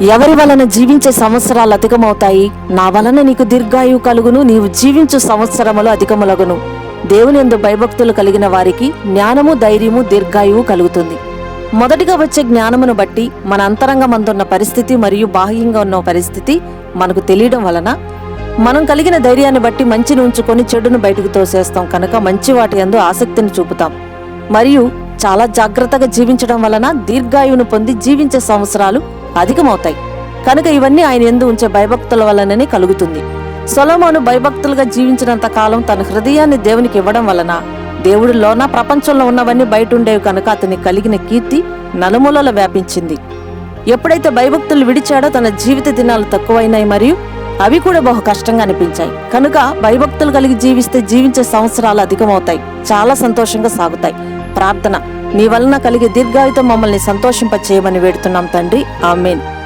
ఎవరి వలన జీవించే సంవత్సరాలు అధికమవుతాయి? నా వలన నీకు దీర్ఘాయువు కలుగును నీవు జీవించు సంవత్సరములు అధికములగును. దేవుని ఎందు భయభక్తులు కలిగిన వారికి జ్ఞానము ధైర్యము దీర్ఘాయువు కలుగుతుంది. మొదటిగా వచ్చే జ్ఞానమును బట్టి మన అంతరంగమందున్న పరిస్థితి మరియు బాహ్యంగా ఉన్న పరిస్థితి మనకు తెలియడం వలన మనం కలిగిన ధైర్యాన్ని బట్టి మంచిని ఉంచుకొని చెడును బయటకు తోసేస్తాం కనుక మంచి వాటి యందు ఆసక్తిని చూపుతాం. మరియు చాలా జాగ్రత్తగా జీవించడం వలన దీర్ఘాయువును పొంది జీవించే సంవత్సరాలు అధికమవుతాయి. కనుక ఇవన్నీ ఆయన ఎందు ఉంచే భయభక్తుల వలననే కలుగుతుంది. సొలమోను భయభక్తులుగా జీవించినంత కాలం తన హృదయాన్ని దేవునికి ఇవ్వడం వలన దేవుడిలోన ప్రపంచంలో ఉన్నవన్నీ బయట ఉండేవి కనుక అతనికి కలిగిన కీర్తి నలుమూలల వ్యాపించింది. ఎప్పుడైతే భయభక్తులు విడిచాడో తన జీవిత దినాలు తక్కువైనాయి మరియు అవి కూడా బహు కష్టంగా అనిపించాయి. కనుక భయభక్తులు కలిగి జీవిస్తే జీవించే సంవత్సరాలు అధికమవుతాయి. చాలా సంతోషంగా సాగుతాయి. ప్రార్థన. నీ వలన కలిగే దీర్ఘాయుతం మమ్మల్ని సంతోషింప చేయమని వేడుతున్నాం తండ్రి. ఆమెన్.